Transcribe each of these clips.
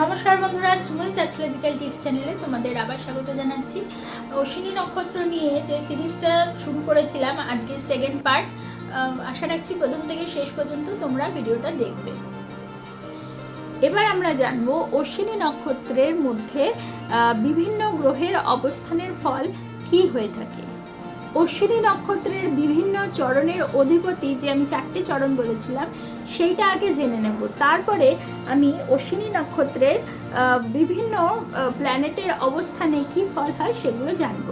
নমস্কার বন্ধুরা, Suman astrological tips চ্যানেলে তোমাদের আবার স্বাগত জানাচ্ছি। অশ্বিনী নক্ষত্র নিয়ে যে সিরিজটা শুরু করেছিলাম, আজকে সেকেন্ড পার্ট আশা রাখছি প্রথম থেকে শেষ পর্যন্ত তোমরা ভিডিওটা দেখবে। এবার আমরা জানব অশ্বিনী নক্ষত্রের মধ্যে বিভিন্ন গ্রহের অবস্থানের ফল কি হয়ে থাকে। অশ্বিনী নক্ষত্রের বিভিন্ন চরণের অধিপতি যে আমি চারটে চরণ বলেছিলাম, সেইটা আগে জেনে নেব। তারপরে আমি অশ্বিনী নক্ষত্রের বিভিন্ন প্ল্যানেটের অবস্থানে কি ফল হয় সেগুলো জানব।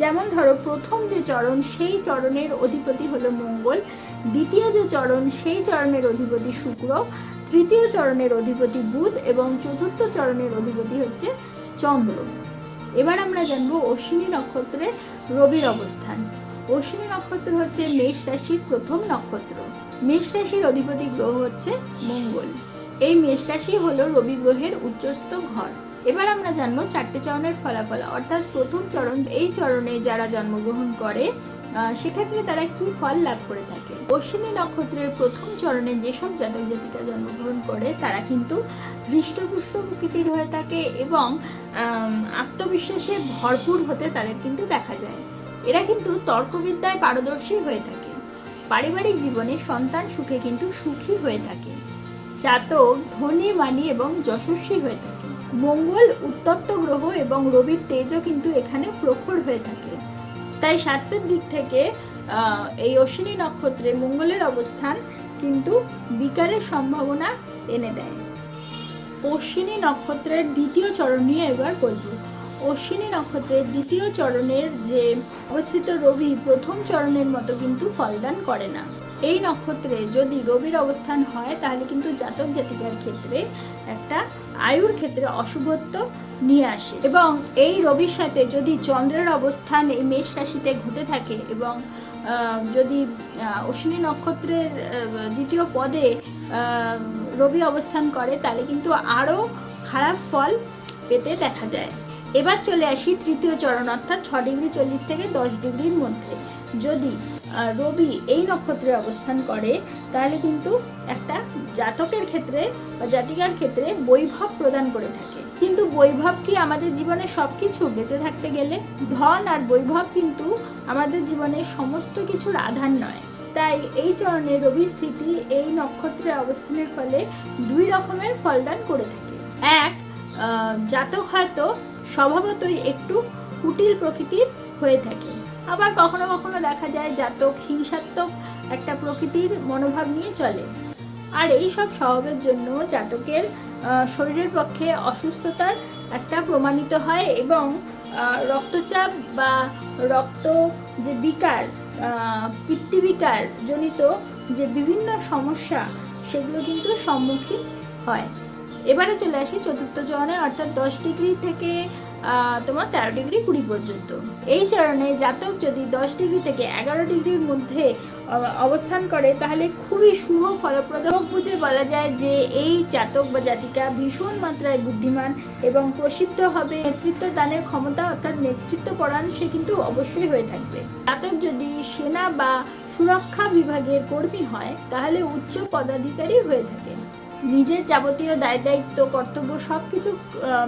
যেমন ধরো, প্রথম যে চরণ, সেই চরণের অধিপতি হলো মঙ্গল। দ্বিতীয় যে চরণ, সেই চরণের অধিপতি শুক্র। তৃতীয় চরণের অধিপতি বুধ এবং চতুর্থ চরণের অধিপতি হচ্ছে চন্দ্র। এবার আমরা জানব অশ্বিনী নক্ষত্রের রবির অবস্থান। অশ্বিনী নক্ষত্র হচ্ছে মেষ রাশির প্রথম নক্ষত্র। মেষ রাশির অধিপতি গ্রহ হচ্ছে মঙ্গল। এই মেষ রাশি হলো রবি গ্রহের উচ্চস্থ ঘর। এবার আমরা জানব চারটে চরণের ফলাফল। অর্থাৎ প্রথম চরণ, এই চরণে যারা জন্মগ্রহণ করে সেক্ষেত্রে তারা কি ফল লাভ করে থাকে? অশ্বিনী নক্ষত্রের প্রথম চরণে যেসব জাতক জাতিকা জন্মগ্রহণ করে, তারা কিন্তু হৃষ্টপুষ্ট প্রকৃতির হয়ে থাকে এবং আত্মবিশ্বাসে ভরপুর হতে তাদের কিন্তু দেখা যায়। এরা কিন্তু তর্কবিদ্যায় পারদর্শী হয়ে থাকে। পারিবারিক জীবনে সন্তান সুখে কিন্তু সুখী হয়ে থাকে। জাতক, ধনী মানি এবং যশস্বী হয়ে থাকে। মঙ্গল, উত্তপ্ত গ্রহ এবং রবির তেজও কিন্তু এখানে প্রখর হয়ে থাকে। তাই স্বাস্থ্যের দিক থেকে এই অশ্বিনী নক্ষত্রে মঙ্গলের অবস্থান কিন্তু বিকারের সম্ভাবনা এনে দেয়। অশ্বিনী নক্ষত্রের দ্বিতীয় চরণ নিয়ে এবার বলব। অশ্বিনী নক্ষত্রের দ্বিতীয় চরণের যে অবস্থিত রবি, প্রথম চরণের মতো কিন্তু ফলদান করে না। এই নক্ষত্রে যদি রবির অবস্থান হয়, তাহলে কিন্তু জাতক জাতিকার ক্ষেত্রে একটা আয়ুর ক্ষেত্রে অশুভত্ব নিয়ে আসে। এবং এই রবির সাথে যদি চন্দ্রের অবস্থান এই মেষ রাশিতে ঘটে থাকে এবং যদি অশ্বিনী নক্ষত্রের দ্বিতীয় পদে রবি অবস্থান করে, তাহলে কিন্তু আরও খারাপ ফল পেতে দেখা যায়। এবার চলে আসি তৃতীয় চরণ, অর্থাৎ ছ ডিগ্রি চল্লিশ থেকে দশ ডিগ্রির মধ্যে। যদি রবি এই নক্ষত্রে অবস্থান করে, তাহলে কিন্তু একটা জাতকের ক্ষেত্রে বা জাতিকার ক্ষেত্রে বৈভব প্রদান করে থাকে। কিন্তু বৈভব কি আমাদের জীবনে সব কিছু বেঁচে থাকতে গেলে ধন আর বৈভব কিন্তু আমাদের জীবনে সমস্ত কিছুর আধার নয়। তাই এই চরণে রবি স্থিতি এই নক্ষত্রে অবস্থানের ফলে দুই রকমের ফলদান করে থাকে। এক জাতক হয়তো স্বভাবতই একটু কুটিল প্রকৃতির হয়ে থাকে। আবার কখনো কখনো দেখা যায় জাতক হিংসাত্মক একটা প্রকৃতির মনোভাব নিয়ে চলে। আর এই সব স্বভাবের জন্য জাতকের শরীরের পক্ষে অসুস্থতার একটা প্রমাণিত হয় এবং রক্তচাপ বা রক্ত যে বিকার আহ, পিত্তবিকার জনিত যে বিভিন্ন সমস্যা সেগুলো কিন্তু সম্মুখীন হয়। এবারে চলে আসি চতুর্থ চরণে অর্থাৎ দশ ডিগ্রি থেকে তোমার তেরো ডিগ্রি কুড়ি পর্যন্ত। এই চরণে জাতক যদি দশ ডিগ্রি থেকে এগারো ডিগ্রির মধ্যে অবস্থান করে, তাহলে খুবই শুভ ফলপ্রদ। বুঝে বলা যায় যে এই জাতক বা জাতিকা ভীষণ মাত্রায় বুদ্ধিমান এবং প্রসিদ্ধ হবে। নেতৃত্ব দানের ক্ষমতা অর্থাৎ নেতৃত্ব পরায়ণ সে কিন্তু অবশ্যই হয়ে থাকবে। জাতক যদি সেনা বা সুরক্ষা বিভাগের কর্মী হয়, তাহলে উচ্চ পদাধিকারী হয়ে থাকে। নিজের যাবতীয় দায় দায়িত্ব, কর্তব্য সব কিছু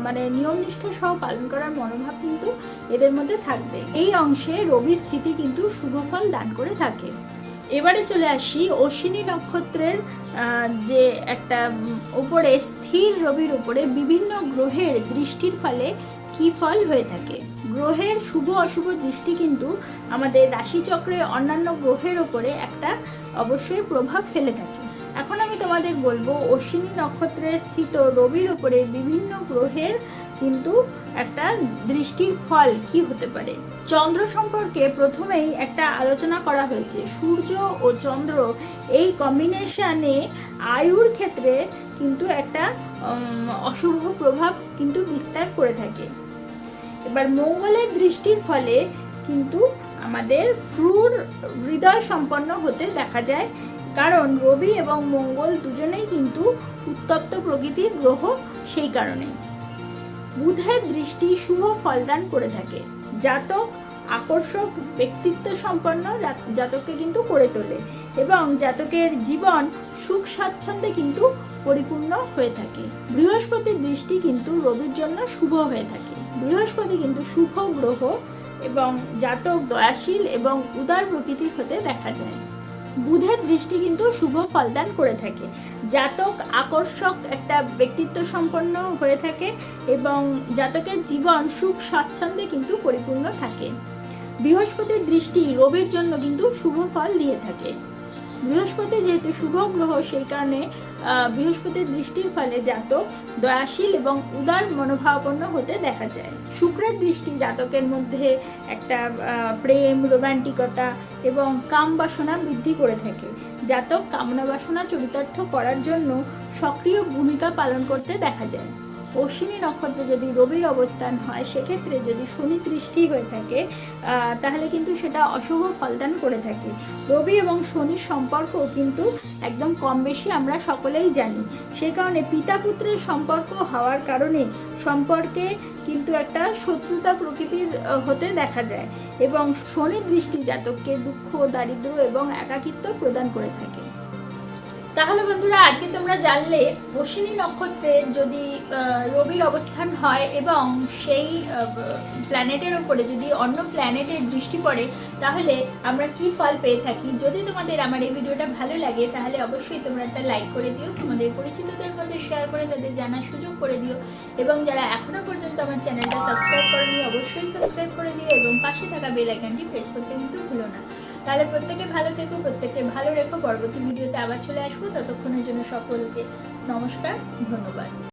মানে নিয়ম নিষ্ঠা সহ পালন করার মনোভাব কিন্তু এদের মধ্যে থাকবে। এই অংশে রবি স্থিতি কিন্তু শুভ ফল দান করে থাকে। এবারে চলে আসি অশ্বিনী নক্ষত্রের যে একটা উপরে স্থির রবির উপরে বিভিন্ন গ্রহের দৃষ্টির ফলে কি ফল হয়ে থাকে। গ্রহের শুভ অশুভ দৃষ্টি কিন্তু আমাদের রাশিচক্রে অন্যান্য গ্রহের ওপরে একটা অবশ্যই প্রভাব ফেলে থাকে। এখন আমি তোমাদের বলব, অশ্বিনী নক্ষত্রের স্থিত রবির উপরে বিভিন্ন গ্রহের কিন্তু একটা দৃষ্টির ফল কি হতে পারে? চন্দ্র সম্পর্কে প্রথমেই একটা আলোচনা করা হয়েছে। সূর্য ও চন্দ্র এই কম্বিনেশনে আয়ুর ক্ষেত্রে কিন্তু একটা অশুভ প্রভাব কিন্তু বিস্তার করে থাকে। এবার মঙ্গলের দৃষ্টির ফলে কিন্তু আমাদের ক্রূর হৃদয় সম্পন্ন হতে দেখা যায়। কারণ রবি এবং মঙ্গল দুজনেই কিন্তু উত্তপ্ত প্রকৃতির গ্রহ, সেই কারণে বুধের দৃষ্টি শুভ ফলদান করে থাকে। জাতক, আকর্ষক, ব্যক্তিত্ব সম্পন্ন জাতককে কিন্তু করে তোলে এবং জাতকের জীবন সুখ স্বাচ্ছন্দ্যে কিন্তু পরিপূর্ণ হয়ে থাকে। বৃহস্পতির দৃষ্টি কিন্তু রবির জন্য শুভ হয়ে থাকে। বৃহস্পতি কিন্তু শুভ গ্রহ এবং জাতক দয়াশীল এবং উদার প্রকৃতির হতে দেখা যায়। বুধের দৃষ্টি কিন্তু শুভ ফলদান করে থাকে। জাতক আকর্ষক একটা ব্যক্তিত্ব সম্পন্ন হয়ে থাকে এবং জাতকের জীবন সুখ স্বাচ্ছন্দ্যে কিন্তু পরিপূর্ণ থাকে। বৃহস্পতির দৃষ্টি রবির জন্য কিন্তু শুভ ফল দিয়ে থাকে। বৃহস্পতি যেহেতু শুভ গ্রহ, সেই কারণে বৃহস্পতির দৃষ্টির ফলে জাতক দয়াশীল এবং উদার মনোভাবাপন্ন হতে দেখা যায়। শুক্রের দৃষ্টি জাতকের মধ্যে একটা প্রেম, রোমান্টিকতা এবং কাম বাসনা বৃদ্ধি করে থাকে। জাতক কামনা বাসনা চরিতার্থ করার জন্য সক্রিয় ভূমিকা পালন করতে দেখা যায়। অশ্বিনী নক্ষত্র যদি রবির অবস্থান হয়, সেক্ষেত্রে যদি শনি দৃষ্টি হয়ে থাকে তাহলে কিন্তু সেটা অশুভ ফলদান করে থাকে। রবি এবং শনির সম্পর্ক কিন্তু একদম কম বেশি আমরা সকলেই জানি। সেই কারণে পিতা পুত্রের সম্পর্ক হওয়ার কারণে সম্পর্কে কিন্তু একটা শত্রুতা প্রকৃতির হতে দেখা যায়। এবং শনি দৃষ্টি জাতককে দুঃখ, দারিদ্র এবং একাকিত্ব প্রদান করে থাকে। তাহলে বন্ধুরা, আজকে তোমরা জানলে অশ্বিনী নক্ষত্রে যদি রবির অবস্থান হয় এবং সেই প্ল্যানেটের ওপরে যদি অন্য প্ল্যানেটের দৃষ্টি পড়ে, তাহলে আমরা কি ফল পেয়ে থাকি? যদি তোমাদের আমার এই ভিডিওটা ভালো লাগে, তাহলে অবশ্যই তোমরা একটা লাইক করে দিও, তোমাদের পরিচিতদের মধ্যে শেয়ার করে, তাদের জানার সুযোগ করে দিও এবং যারা এখনও পর্যন্ত আমার চ্যানেলটা সাবস্ক্রাইব করেনি, অবশ্যই সাবস্ক্রাইব করে দিও এবং পাশে থাকা বেল আইকনটি প্রেস করতে কিন্তু ভুলো না। তাহলে প্রত্যেকে ভালো থেকো, প্রত্যেককে ভালো রেখো। পরবর্তী ভিডিওতে আবার চলে আসব। ততক্ষণের জন্য সকলকে নমস্কার, ধন্যবাদ।